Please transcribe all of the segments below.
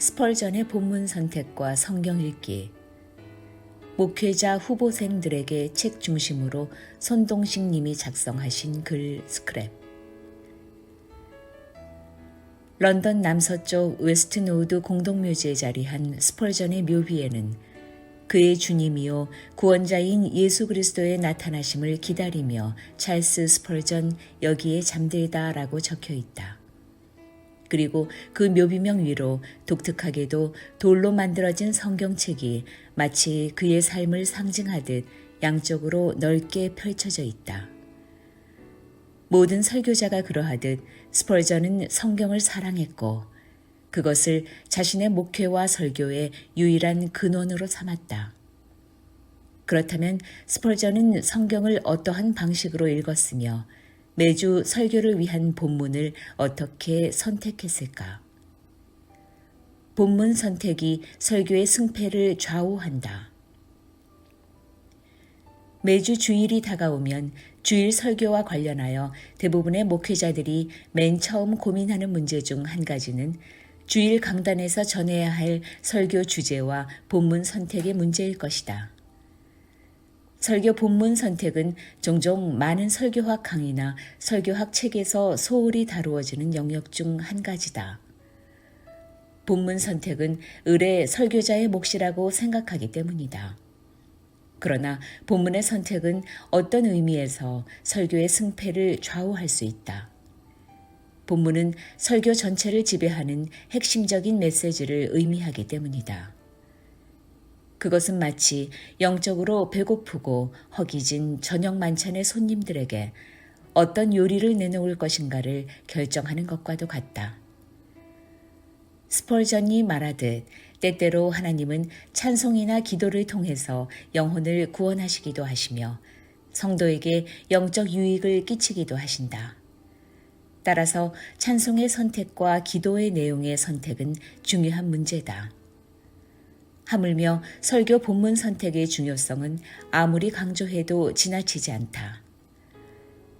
스펄전의 본문 선택과 성경 읽기 목회자 후보생들에게 책 중심으로 손동식 님이 작성하신 글 스크랩 런던 남서쪽 웨스트노우드 공동묘지에 자리한 스펄전의 묘비에는 그의 주님이요 구원자인 예수 그리스도의 나타나심을 기다리며 찰스 스펄전 여기에 잠들다라고 적혀 있다. 그리고 그 묘비명 위로 독특하게도 돌로 만들어진 성경책이 마치 그의 삶을 상징하듯 양쪽으로 넓게 펼쳐져 있다. 모든 설교자가 그러하듯 스펄전은 성경을 사랑했고 그것을 자신의 목회와 설교의 유일한 근원으로 삼았다. 그렇다면 스펄전은 성경을 어떠한 방식으로 읽었으며 매주 설교를 위한 본문을 어떻게 선택했을까? 본문 선택이 설교의 승패를 좌우한다. 매주 주일이 다가오면 주일 설교와 관련하여 대부분의 목회자들이 맨 처음 고민하는 문제 중 한 가지는 주일 강단에서 전해야 할 설교 주제와 본문 선택의 문제일 것이다. 설교 본문 선택은 종종 많은 설교학 강의나 설교학 책에서 소홀히 다루어지는 영역 중 한 가지다. 본문 선택은 을의 설교자의 몫이라고 생각하기 때문이다. 그러나 본문의 선택은 어떤 의미에서 설교의 승패를 좌우할 수 있다. 본문은 설교 전체를 지배하는 핵심적인 메시지를 의미하기 때문이다. 그것은 마치 영적으로 배고프고 허기진 저녁 만찬의 손님들에게 어떤 요리를 내놓을 것인가를 결정하는 것과도 같다. 스펄전이 말하듯 때때로 하나님은 찬송이나 기도를 통해서 영혼을 구원하시기도 하시며 성도에게 영적 유익을 끼치기도 하신다. 따라서 찬송의 선택과 기도의 내용의 선택은 중요한 문제다. 하물며 설교 본문 선택의 중요성은 아무리 강조해도 지나치지 않다.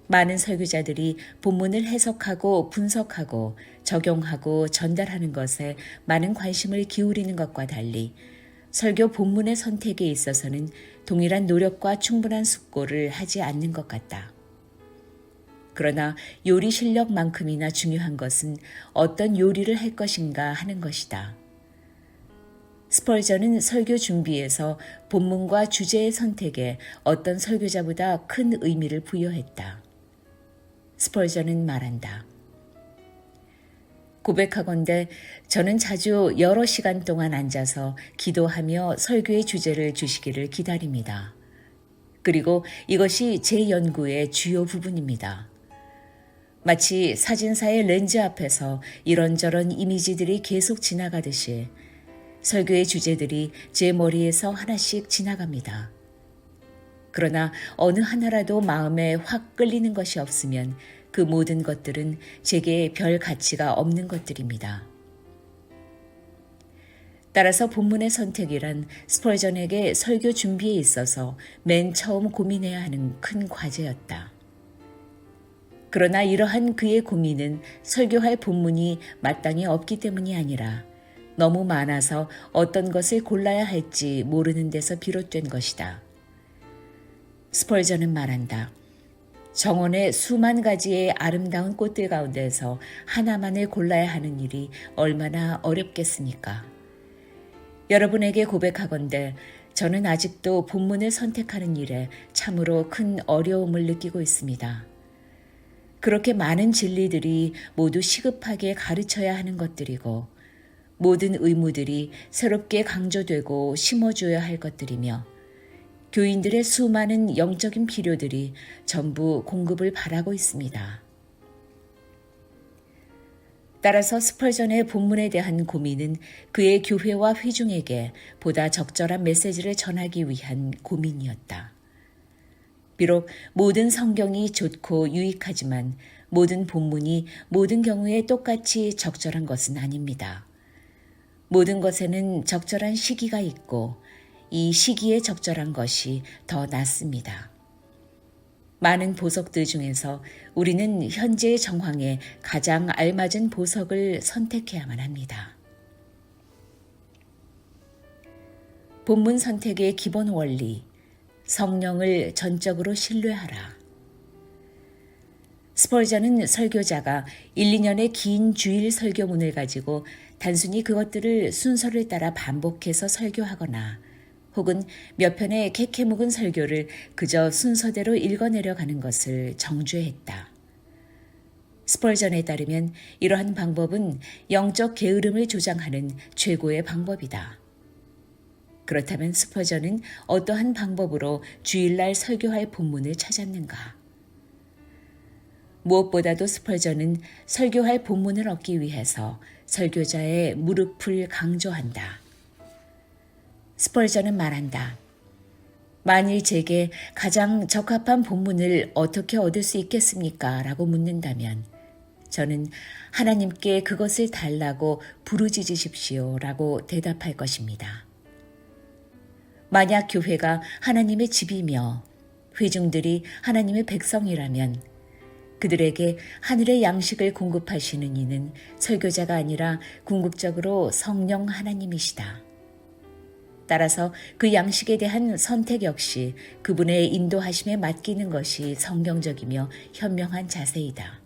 많은 설교자들이 본문을 해석하고 분석하고 적용하고 전달하는 것에 많은 관심을 기울이는 것과 달리 설교 본문의 선택에 있어서는 동일한 노력과 충분한 숙고를 하지 않는 것 같다. 그러나 요리 실력만큼이나 중요한 것은 어떤 요리를 할 것인가 하는 것이다. 스펄전은 설교 준비에서 본문과 주제의 선택에 어떤 설교자보다 큰 의미를 부여했다. 스펄전은 말한다. 고백하건대 저는 자주 여러 시간 동안 앉아서 기도하며 설교의 주제를 주시기를 기다립니다. 그리고 이것이 제 연구의 주요 부분입니다. 마치 사진사의 렌즈 앞에서 이런저런 이미지들이 계속 지나가듯이 설교의 주제들이 제 머리에서 하나씩 지나갑니다. 그러나 어느 하나라도 마음에 확 끌리는 것이 없으면 그 모든 것들은 제게 별 가치가 없는 것들입니다. 따라서 본문의 선택이란 스펄전에게 설교 준비에 있어서 맨 처음 고민해야 하는 큰 과제였다. 그러나 이러한 그의 고민은 설교할 본문이 마땅히 없기 때문이 아니라 너무 많아서 어떤 것을 골라야 할지 모르는 데서 비롯된 것이다. 스펄전은 말한다. 정원의 수만 가지의 아름다운 꽃들 가운데서 하나만을 골라야 하는 일이 얼마나 어렵겠습니까? 여러분에게 고백하건대 저는 아직도 본문을 선택하는 일에 참으로 큰 어려움을 느끼고 있습니다. 그렇게 많은 진리들이 모두 시급하게 가르쳐야 하는 것들이고 모든 의무들이 새롭게 강조되고 심어줘야 할 것들이며 교인들의 수많은 영적인 필요들이 전부 공급을 바라고 있습니다. 따라서 스펄전의 본문에 대한 고민은 그의 교회와 회중에게 보다 적절한 메시지를 전하기 위한 고민이었다. 비록 모든 성경이 좋고 유익하지만 모든 본문이 모든 경우에 똑같이 적절한 것은 아닙니다. 모든 것에는 적절한 시기가 있고 이 시기에 적절한 것이 더 낫습니다. 많은 보석들 중에서 우리는 현재의 정황에 가장 알맞은 보석을 선택해야만 합니다. 본문 선택의 기본 원리, 성령을 전적으로 신뢰하라. 스펄저는 설교자가 1, 2년의 긴 주일 설교문을 가지고 단순히 그것들을 순서를 따라 반복해서 설교하거나 혹은 몇 편의 캐캐 묵은 설교를 그저 순서대로 읽어내려 가는 것을 정죄했다. 스펄전에 따르면 이러한 방법은 영적 게으름을 조장하는 최고의 방법이다. 그렇다면 스펄전은 어떠한 방법으로 주일날 설교할 본문을 찾았는가? 무엇보다도 스펄전은 설교할 본문을 얻기 위해서 설교자의 무릎을 강조한다. 스펄전은 말한다. 만일 제게 가장 적합한 본문을 어떻게 얻을 수 있겠습니까? 라고 묻는다면 저는 하나님께 그것을 달라고 부르짖으십시오 라고 대답할 것입니다. 만약 교회가 하나님의 집이며 회중들이 하나님의 백성이라면 그들에게 하늘의 양식을 공급하시는 이는 설교자가 아니라 궁극적으로 성령 하나님이시다. 따라서 그 양식에 대한 선택 역시 그분의 인도하심에 맡기는 것이 성경적이며 현명한 자세이다.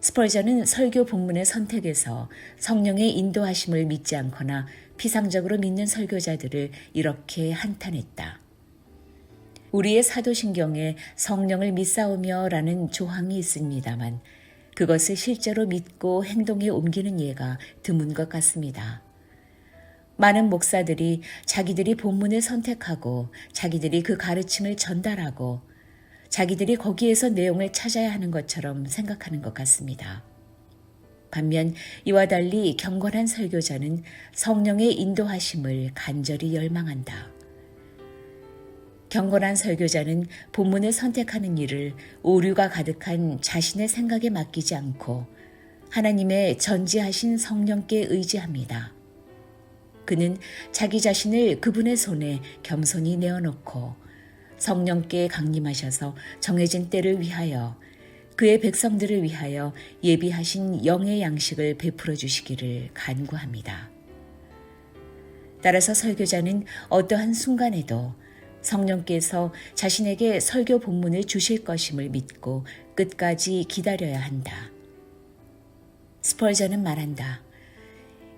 스펄저는 설교 본문의 선택에서 성령의 인도하심을 믿지 않거나 피상적으로 믿는 설교자들을 이렇게 한탄했다. 우리의 사도신경에 성령을 믿사오며 라는 조항이 있습니다만 그것을 실제로 믿고 행동에 옮기는 예가 드문 것 같습니다. 많은 목사들이 자기들이 본문을 선택하고 자기들이 그 가르침을 전달하고 자기들이 거기에서 내용을 찾아야 하는 것처럼 생각하는 것 같습니다. 반면 이와 달리 경건한 설교자는 성령의 인도하심을 간절히 열망한다. 경건한 설교자는 본문을 선택하는 일을 오류가 가득한 자신의 생각에 맡기지 않고 하나님의 전지하신 성령께 의지합니다. 그는 자기 자신을 그분의 손에 겸손히 내어놓고 성령께 강림하셔서 정해진 때를 위하여 그의 백성들을 위하여 예비하신 영의 양식을 베풀어 주시기를 간구합니다. 따라서 설교자는 어떠한 순간에도 성령께서 자신에게 설교 본문을 주실 것임을 믿고 끝까지 기다려야 한다. 스펄저는 말한다.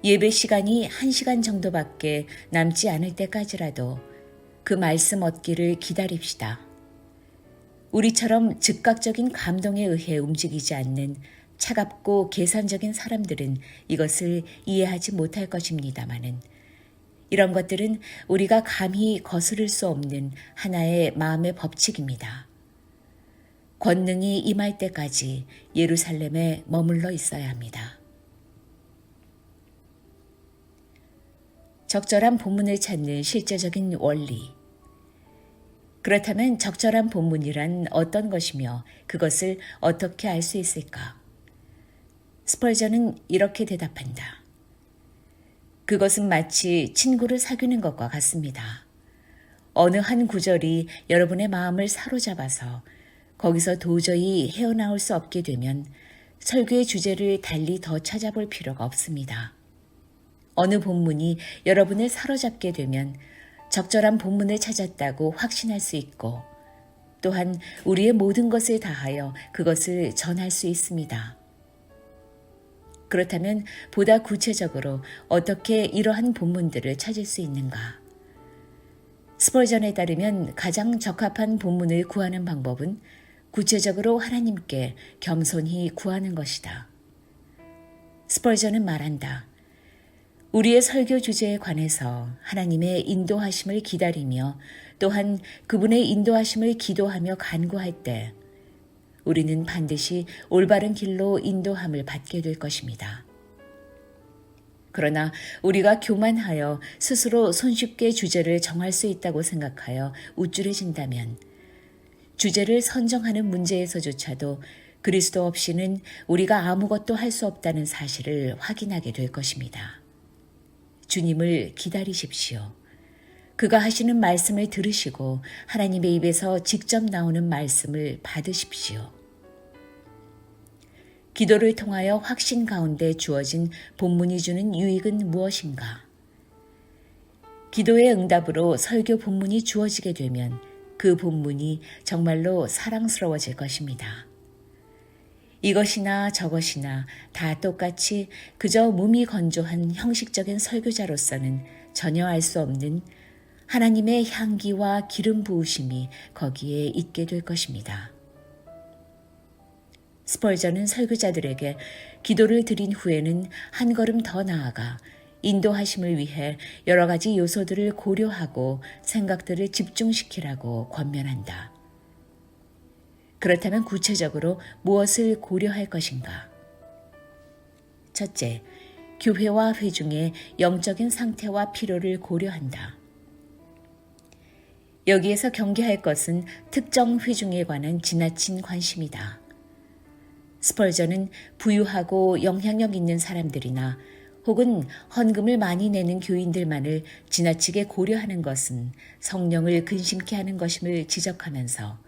예배 시간이 한 시간 정도밖에 남지 않을 때까지라도 그 말씀 얻기를 기다립시다. 우리처럼 즉각적인 감동에 의해 움직이지 않는 차갑고 계산적인 사람들은 이것을 이해하지 못할 것입니다마는 이런 것들은 우리가 감히 거스를 수 없는 하나의 마음의 법칙입니다. 권능이 임할 때까지 예루살렘에 머물러 있어야 합니다. 적절한 본문을 찾는 실제적인 원리. 그렇다면 적절한 본문이란 어떤 것이며 그것을 어떻게 알 수 있을까? 스펄저는 이렇게 대답한다. 그것은 마치 친구를 사귀는 것과 같습니다. 어느 한 구절이 여러분의 마음을 사로잡아서 거기서 도저히 헤어나올 수 없게 되면 설교의 주제를 달리 더 찾아볼 필요가 없습니다. 어느 본문이 여러분을 사로잡게 되면 적절한 본문을 찾았다고 확신할 수 있고 또한 우리의 모든 것을 다하여 그것을 전할 수 있습니다. 그렇다면 보다 구체적으로 어떻게 이러한 본문들을 찾을 수 있는가? 스펄전에 따르면 가장 적합한 본문을 구하는 방법은 구체적으로 하나님께 겸손히 구하는 것이다. 스펄전은 말한다. 우리의 설교 주제에 관해서 하나님의 인도하심을 기다리며 또한 그분의 인도하심을 기도하며 간구할 때 우리는 반드시 올바른 길로 인도함을 받게 될 것입니다. 그러나 우리가 교만하여 스스로 손쉽게 주제를 정할 수 있다고 생각하여 우쭐해진다면 주제를 선정하는 문제에서조차도 그리스도 없이는 우리가 아무것도 할 수 없다는 사실을 확인하게 될 것입니다. 주님을 기다리십시오. 그가 하시는 말씀을 들으시고 하나님의 입에서 직접 나오는 말씀을 받으십시오. 기도를 통하여 확신 가운데 주어진 본문이 주는 유익은 무엇인가? 기도의 응답으로 설교 본문이 주어지게 되면 그 본문이 정말로 사랑스러워질 것입니다. 이것이나 저것이나 다 똑같이 그저 몸이 건조한 형식적인 설교자로서는 전혀 알 수 없는 하나님의 향기와 기름 부으심이 거기에 있게 될 것입니다. 스펄전은 설교자들에게 기도를 드린 후에는 한 걸음 더 나아가 인도하심을 위해 여러 가지 요소들을 고려하고 생각들을 집중시키라고 권면한다. 그렇다면 구체적으로 무엇을 고려할 것인가? 첫째, 교회와 회중의 영적인 상태와 필요를 고려한다. 여기에서 경계할 것은 특정 회중에 관한 지나친 관심이다. 스펄전은 부유하고 영향력 있는 사람들이나 혹은 헌금을 많이 내는 교인들만을 지나치게 고려하는 것은 성령을 근심케 하는 것임을 지적하면서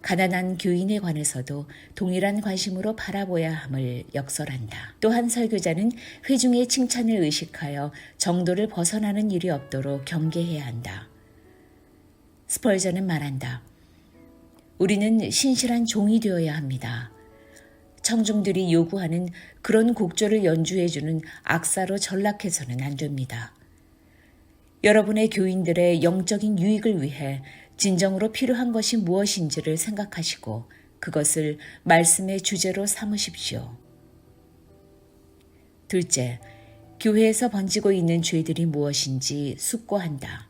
가난한 교인에 관해서도 동일한 관심으로 바라보야 함을 역설한다. 또한 설교자는 회중의 칭찬을 의식하여 정도를 벗어나는 일이 없도록 경계해야 한다. 스펄전은 말한다. 우리는 신실한 종이 되어야 합니다. 청중들이 요구하는 그런 곡조를 연주해주는 악사로 전락해서는 안 됩니다. 여러분의 교인들의 영적인 유익을 위해 진정으로 필요한 것이 무엇인지를 생각하시고 그것을 말씀의 주제로 삼으십시오. 둘째, 교회에서 번지고 있는 죄들이 무엇인지 숙고한다.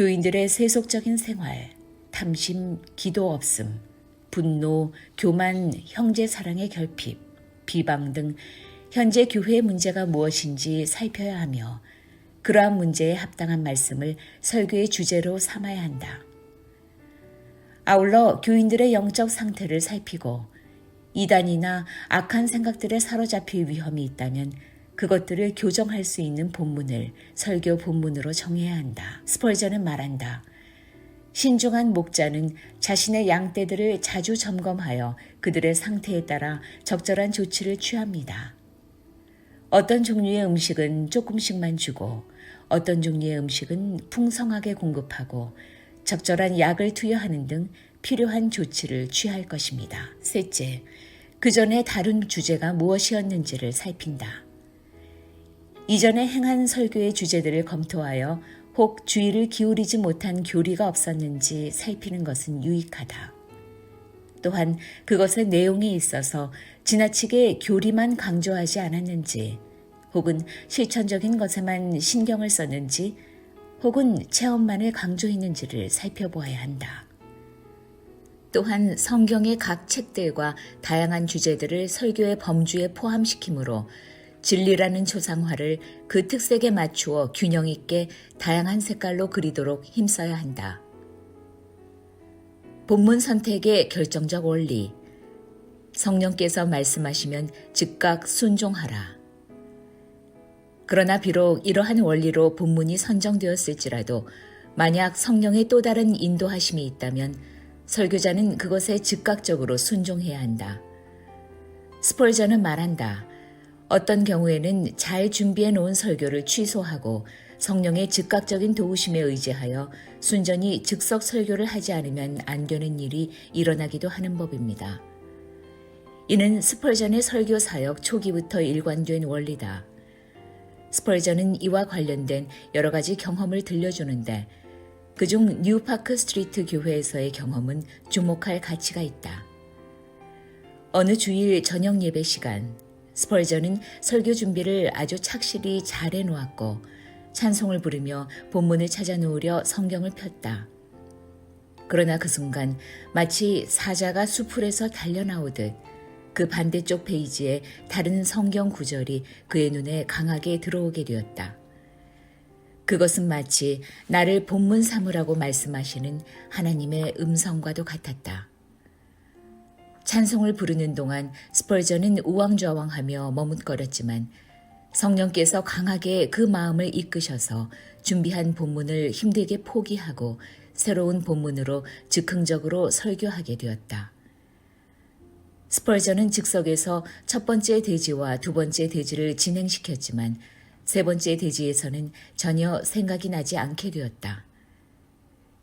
교인들의 세속적인 생활, 탐심, 기도 없음, 분노, 교만, 형제 사랑의 결핍, 비방 등 현재 교회의 문제가 무엇인지 살펴야 하며 그러한 문제에 합당한 말씀을 설교의 주제로 삼아야 한다. 아울러 교인들의 영적 상태를 살피고 이단이나 악한 생각들에 사로잡힐 위험이 있다면 그것들을 교정할 수 있는 본문을 설교 본문으로 정해야 한다. 스펄전은 말한다. 신중한 목자는 자신의 양떼들을 자주 점검하여 그들의 상태에 따라 적절한 조치를 취합니다. 어떤 종류의 음식은 조금씩만 주고 어떤 종류의 음식은 풍성하게 공급하고 적절한 약을 투여하는 등 필요한 조치를 취할 것입니다. 셋째, 그 전에 다룬 주제가 무엇이었는지를 살핀다. 이전에 행한 설교의 주제들을 검토하여 혹 주의를 기울이지 못한 교리가 없었는지 살피는 것은 유익하다. 또한 그것의 내용에 있어서 지나치게 교리만 강조하지 않았는지, 혹은 실천적인 것에만 신경을 썼는지, 혹은 체험만을 강조했는지를 살펴보아야 한다. 또한 성경의 각 책들과 다양한 주제들을 설교의 범주에 포함시키므로 진리라는 초상화를 그 특색에 맞추어 균형 있게 다양한 색깔로 그리도록 힘써야 한다. 본문 선택의 결정적 원리. 성령께서 말씀하시면 즉각 순종하라. 그러나 비록 이러한 원리로 본문이 선정되었을지라도 만약 성령의 또 다른 인도하심이 있다면 설교자는 그것에 즉각적으로 순종해야 한다. 스폴저는 말한다. 어떤 경우에는 잘 준비해 놓은 설교를 취소하고 성령의 즉각적인 도우심에 의지하여 순전히 즉석 설교를 하지 않으면 안 되는 일이 일어나기도 하는 법입니다. 이는 스펄전의 설교 사역 초기부터 일관된 원리다. 스펄전은 이와 관련된 여러 가지 경험을 들려주는데 그중 뉴파크 스트리트 교회에서의 경험은 주목할 가치가 있다. 어느 주일 저녁 예배 시간 스펄전은 설교 준비를 아주 착실히 잘 해놓았고 찬송을 부르며 본문을 찾아 놓으려 성경을 폈다. 그러나 그 순간 마치 사자가 수풀에서 달려나오듯 그 반대쪽 페이지에 다른 성경 구절이 그의 눈에 강하게 들어오게 되었다. 그것은 마치 나를 본문 삼으라고 말씀하시는 하나님의 음성과도 같았다. 찬송을 부르는 동안 스펄전은 우왕좌왕하며 머뭇거렸지만 성령께서 강하게 그 마음을 이끄셔서 준비한 본문을 힘들게 포기하고 새로운 본문으로 즉흥적으로 설교하게 되었다. 스펄전은 즉석에서 첫 번째 대지와 두 번째 대지를 진행시켰지만 세 번째 대지에서는 전혀 생각이 나지 않게 되었다.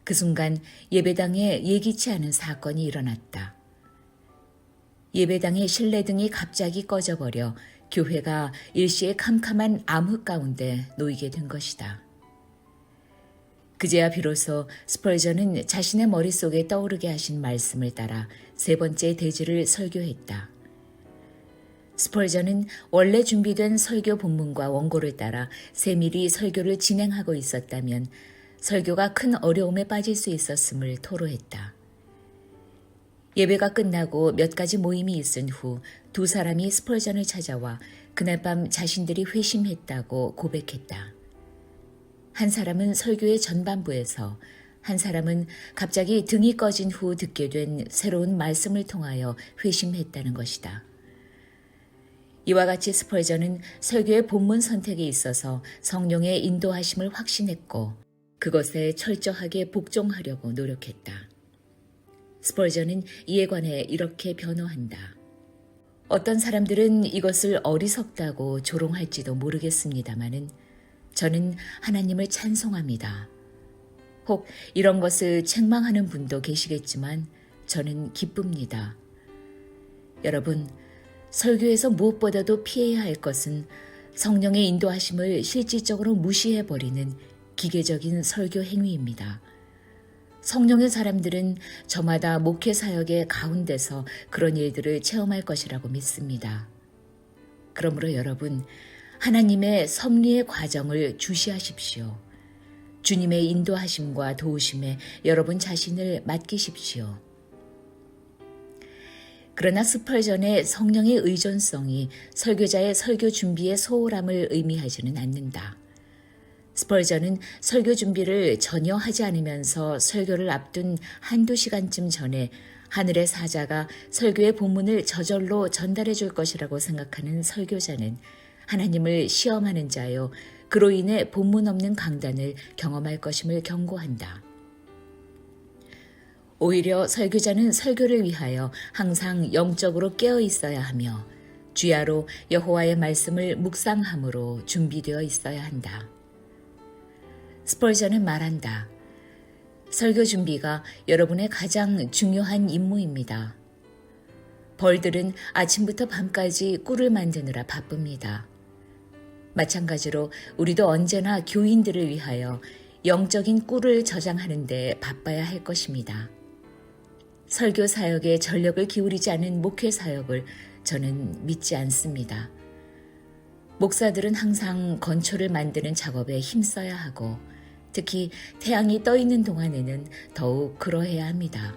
그 순간 예배당에 예기치 않은 사건이 일어났다. 예배당의 실내등이 갑자기 꺼져버려 교회가 일시에 캄캄한 암흑 가운데 놓이게 된 것이다. 그제야 비로소 스펄전은 자신의 머릿속에 떠오르게 하신 말씀을 따라 세 번째 대지를 설교했다. 스펄전은 원래 준비된 설교 본문과 원고를 따라 세밀히 설교를 진행하고 있었다면 설교가 큰 어려움에 빠질 수 있었음을 토로했다. 예배가 끝나고 몇 가지 모임이 있은 후 두 사람이 스펄전을 찾아와 그날 밤 자신들이 회심했다고 고백했다. 한 사람은 설교의 전반부에서 한 사람은 갑자기 등이 꺼진 후 듣게 된 새로운 말씀을 통하여 회심했다는 것이다. 이와 같이 스펄전은 설교의 본문 선택에 있어서 성령의 인도하심을 확신했고 그것에 철저하게 복종하려고 노력했다. 스펄전은 이에 관해 이렇게 변호한다. 어떤 사람들은 이것을 어리석다고 조롱할지도 모르겠습니다마는 저는 하나님을 찬송합니다. 혹 이런 것을 책망하는 분도 계시겠지만 저는 기쁩니다. 여러분, 설교에서 무엇보다도 피해야 할 것은 성령의 인도하심을 실질적으로 무시해버리는 기계적인 설교 행위입니다. 성령의 사람들은 저마다 목회 사역의 가운데서 그런 일들을 체험할 것이라고 믿습니다. 그러므로 여러분, 하나님의 섭리의 과정을 주시하십시오. 주님의 인도하심과 도우심에 여러분 자신을 맡기십시오. 그러나 스펄전의 성령의 의존성이 설교자의 설교 준비의 소홀함을 의미하지는 않는다. 스펄전은 설교 준비를 전혀 하지 않으면서 설교를 앞둔 한두 시간쯤 전에 하늘의 사자가 설교의 본문을 저절로 전달해 줄 것이라고 생각하는 설교자는 하나님을 시험하는 자요. 그로 인해 본문 없는 강단을 경험할 것임을 경고한다. 오히려 설교자는 설교를 위하여 항상 영적으로 깨어 있어야 하며 주야로 여호와의 말씀을 묵상함으로 준비되어 있어야 한다. 스펄전은 말한다. 설교 준비가 여러분의 가장 중요한 임무입니다. 벌들은 아침부터 밤까지 꿀을 만드느라 바쁩니다. 마찬가지로 우리도 언제나 교인들을 위하여 영적인 꿀을 저장하는데 바빠야 할 것입니다. 설교 사역에 전력을 기울이지 않은 목회 사역을 저는 믿지 않습니다. 목사들은 항상 건초를 만드는 작업에 힘써야 하고 특히 태양이 떠 있는 동안에는 더욱 그러해야 합니다.